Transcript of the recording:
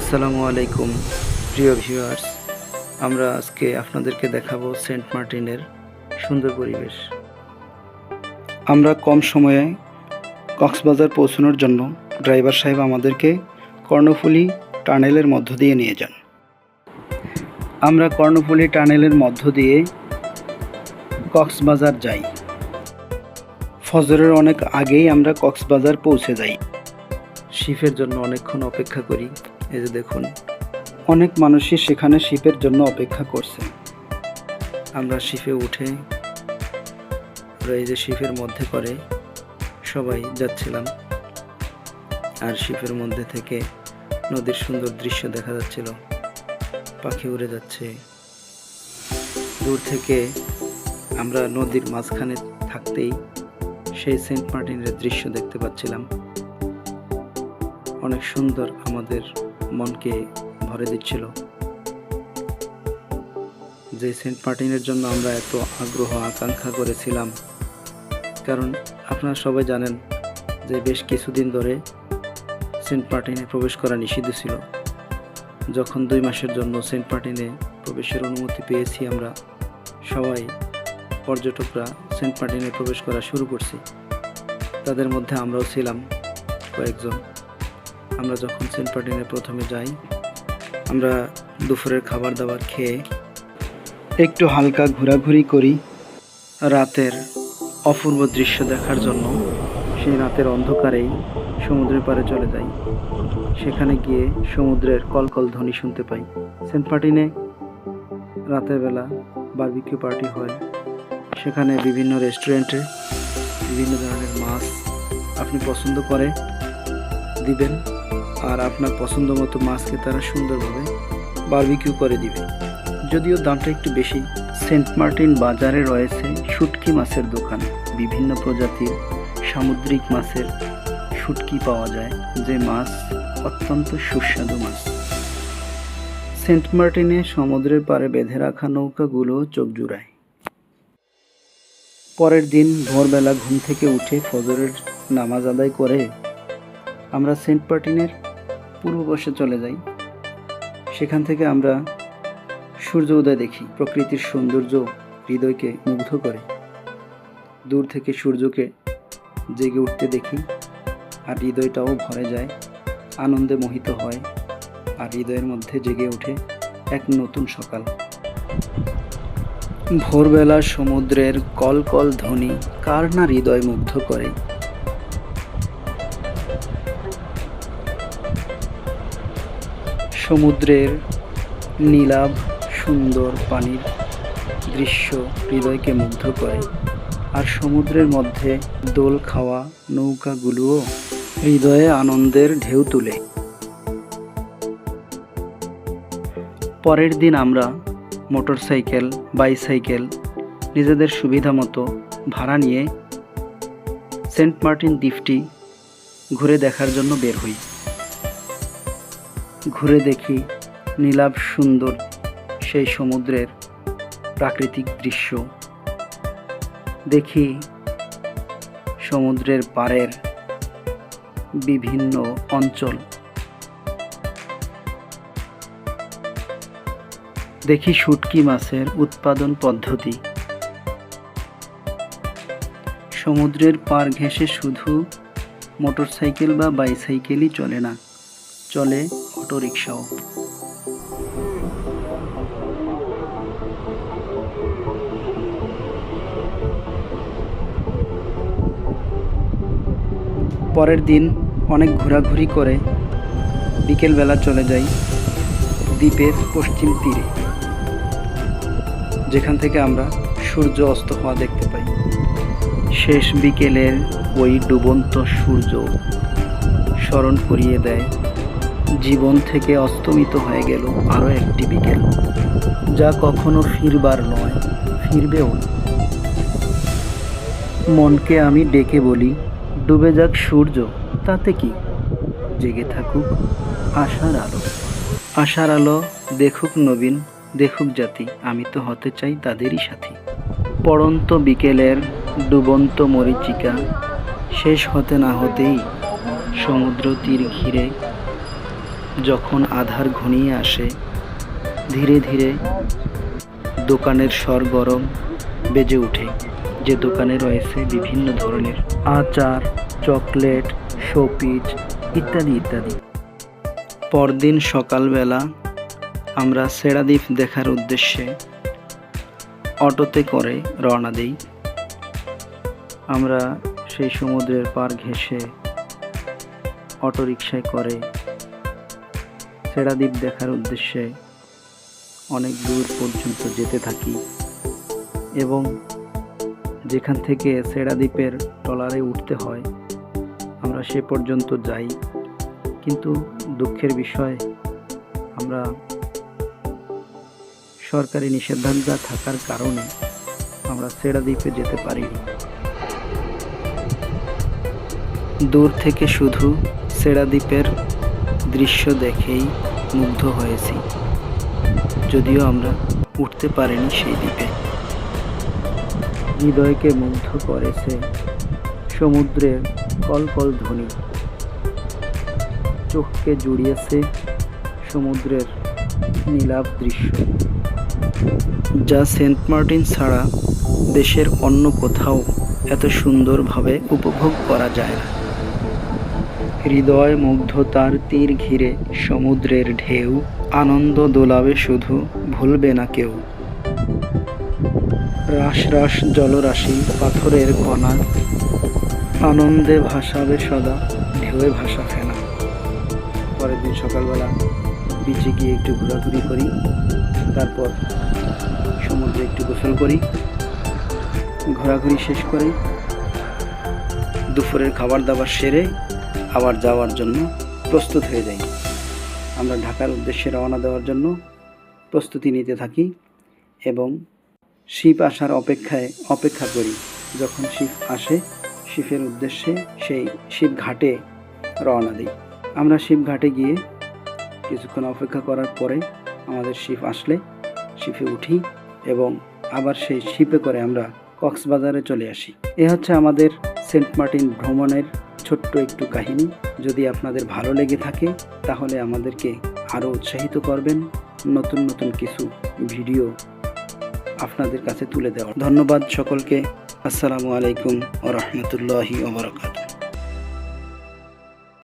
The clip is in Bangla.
আসসালামু আলাইকুম, প্রিয় ভিউয়ার্স। আমরা আজকে আপনাদেরকে দেখাবো সেন্ট মার্টিনের সুন্দর পরিবেশ। আমরা কম সময়ে কক্সবাজার পৌঁছানোর জন্য ড্রাইভার সাহেব আমাদেরকে কর্ণফুলী টানেলের মধ্য দিয়ে নিয়ে যান। আমরা কর্ণফুলী টানেলের মধ্য দিয়ে কক্সবাজার যাই। ফজরের অনেক আগেই আমরা কক্সবাজার পৌঁছে যাই। শিফের জন্য অনেকক্ষণ অপেক্ষা করি। এই যে দেখুন, অনেক মানুষই সেখানে শিপের জন্য অপেক্ষা করছে। আমরা শিপে উঠে, আমরা এই যে শিপের মধ্যে করে সবাই যাচ্ছিলাম। আর শিপের মধ্যে থেকে নদীর সুন্দর দৃশ্য দেখা যাচ্ছিল। পাখি উড়ে যাচ্ছে। দূর থেকে আমরা নদীর মাঝখানে থাকতেই সেই সেন্ট মার্টিনের দৃশ্য দেখতে পাচ্ছিলাম। অনেক সুন্দর আমাদের মনকে ভরে দিচ্ছিল। যে সেন্ট মার্টিনের জন্য আমরা এত আগ্রহ, আকাঙ্ক্ষা করেছিলাম, কারণ আপনারা সবাই জানেন যে বেশ কিছুদিন ধরে সেন্ট মার্টিনে প্রবেশ করা নিষিদ্ধ ছিল। যখন দুই মাসের জন্য সেন্ট মার্টিনে প্রবেশের অনুমতি পেয়েছি আমরা, সবাই পর্যটকরা সেন্ট মার্টিনে প্রবেশ করা শুরু করছি। তাদের মধ্যে আমরাও ছিলাম কয়েকজন। আমরা যখন সেন্ট মার্টিনে প্রথমে যাই, আমরা দুপুরের খাবার দাবার খেয়ে একটু হালকা ঘোরাঘুরি করি রাতের অপূর্ব দৃশ্য দেখার জন্য। সেই রাতের অন্ধকারেই সমুদ্রের পাড়ে চলে যাই। সেখানে গিয়ে সমুদ্রের কলকল ধ্বনি শুনতে পাই। সেন্ট মার্টিনে রাতের বেলা বারবিকিউ পার্টি হয়। সেখানে বিভিন্ন রেস্টুরেন্টে বিভিন্ন ধরনের মাছ আপনি পছন্দ করে দিবেন। আর আপনার পছন্দ মতো মাছকে তারা সুন্দরভাবে বারবিকিউ করে দিবে। যদিও দামটা একটু বেশি, সেন্ট মার্টিন বাজারে রয়েছে শুটকি মাছের দোকান। বিভিন্ন প্রজাতির সামুদ্রিক মাছের শুটকি পাওয়া যায়, যে মাছ অত্যন্ত সুস্বাদু মাছ। সেন্ট মার্টিনে সমুদ্রের পাড়ে বেঁধে রাখা নৌকাগুলো চোখ জুড়ায়। পরের দিন ভোরবেলা ঘুম থেকে উঠে ফজরের নামাজ আদায় করে আমরা সেন্ট মার্টিনের পূর্ব চলে যাই। সেখান থেকে আমরা সূর্য উদয় দেখি, প্রকৃতির সৌন্দর্য হৃদয়কে মুগ্ধ করে। দূর থেকে সূর্যকে জেগে উঠতে দেখি, আর হৃদয়টাও ভরে যায়, আনন্দে মোহিত হয়, আর হৃদয়ের মধ্যে জেগে ওঠে এক নতুন সকাল। ভোরবেলা সমুদ্রের কল কল ধ্বনি কার না হৃদয় মুগ্ধ করে? সমুদ্রের নীলাভ সুন্দর পানির দৃশ্য হৃদয়কে মুগ্ধ করে। আর সমুদ্রের মধ্যে দোল খাওয়া নৌকাগুলোও হৃদয়ে আনন্দের ঢেউ তুলে। পরের দিন আমরা মোটরসাইকেল, বাইসাইকেল নিজেদের সুবিধা মতো ভাড়া নিয়ে সেন্ট মার্টিন দ্বীপটি ঘুরে দেখার জন্য বের হই। ঘুরে দেখি নীলাভ সুন্দর সেই সমুদ্রের প্রাকৃতিক দৃশ্য। দেখি সমুদ্রের পাড়ের বিভিন্ন অঞ্চল। দেখি শুটকি মাছের উৎপাদন পদ্ধতি। সমুদ্রের পার ঘেঁষে শুধু মোটরসাইকেল বা বাইসাইকেলই চলে না। চলে অটোরিকশাও। পরের দিন অনেক ঘোরাঘুরি করে বিকেলবেলা চলে যাই দ্বীপের পশ্চিম তীরে, যেখান থেকে আমরা সূর্য অস্ত হওয়া দেখতে পাই। শেষ বিকেলের ওই ডুবন্ত সূর্য স্মরণ করিয়ে দেয় জীবন থেকে অস্তমিত হয়ে গেল আরও একটি বিকেল, যা কখনো ফিরবার নয়, ফিরবেও মনকে আমি ডেকে বলি, ডুবে যাক সূর্য, তাতে কি? জেগে থাকুক আশার আলো। আশার আলো দেখুক নবীন, দেখুক জাতি, আমি তো হতে চাই তাদেরই সাথী। পড়ন্ত বিকেলের ডুবন্ত মরিচিকা, শেষ হতে না হতেই সমুদ্র তীর ঘিরে যখন আধার ঘনিয়ে আসে, ধীরে ধীরে দোকানের সরগরম বেজে ওঠে। যে দোকানে রয়েছে বিভিন্ন ধরনের আচার, চকলেট শোপিজ ইত্যাদি ইত্যাদি। পরদিন সকালবেলা আমরা সেরাদ্বীপ দেখার উদ্দেশ্যে অটোতে করে রওনা দিই। আমরা সেই সমুদ্রের পার ঘেঁষে অটোরিকশায় করে সেরাদ্বীপ দেখার উদ্দেশ্যে অনেক দূর পর্যন্ত যেতে থাকি এবং যেখান থেকে সেরাদ্বীপের ট্রলারে উঠতে হয়, আমরা সে পর্যন্ত যাই। কিন্তু দুঃখের বিষয়, আমরা সরকারি নিষেধাজ্ঞা থাকার কারণে আমরা সেরাদ্বীপে যেতে পারিনি। দূর থেকে শুধু সেরাদ্বীপের দৃশ্য দেখেই মুগ্ধ হয়েছি। যদিও আমরা উঠতে পারিনি সেই দ্বীপে হৃদয়কে মুগ্ধ করেছে সমুদ্রের কলকল ধ্বনি। চোখকে জুড়িয়েছে সমুদ্রের নীলাভ দৃশ্য। যা সেন্ট মার্টিন ছাড়া দেশের অন্য কোথাও এত সুন্দরভাবে উপভোগ করা যায় না। হৃদয় মুগ্ধতার তীর ঘিরে, সমুদ্রের ঢেউ, আনন্দ দোলাবে শুধু, ভুলবে না কেউ। রাস রাস জলরাশি পাথরের কণা, আনন্দে ভাসাবে সদা, ঢেউয়ে ভাসা ফেনা। পরের দিন সকালবেলা বিচে গিয়ে একটু ঘোরাঘুরি করি, তারপর সমুদ্রে একটু গোসল করি, ঘোরাঘুরি শেষ করে দুপুরের খাবার দাবার সেরে আবার যাওয়ার জন্য প্রস্তুত হয়ে যাই। আমরা ঢাকার উদ্দেশ্যে রওনা দেওয়ার জন্য প্রস্তুতি নিতে থাকি এবং শিপ আসার অপেক্ষায় অপেক্ষা করি। যখন শিপ আসে শিপের উদ্দেশ্যে সেই শিপ ঘাটে রওনা দিই। আমরা শিপ ঘাটে গিয়ে কিছুক্ষণ অপেক্ষা করার পরে আমাদের শিপ আসলে শিপে উঠি এবং আবার সেই শিপে করে আমরা কক্সবাজারে চলে আসি। এ হচ্ছে আমাদের সেন্ট মার্টিন ভ্রমণের ছোট্ট একটু কাহিনী যদি আপনাদের ভালো লেগে থাকে, তাহলে আমাদেরকে আরও উৎসাহিত করবেন। নতুন নতুন কিছু ভিডিও আপনাদের কাছে তুলে দেওয়ার। ধন্যবাদ সকলকে। আসসালামু আলাইকুম ও রহমতুল্লাহি ওবরাকাতু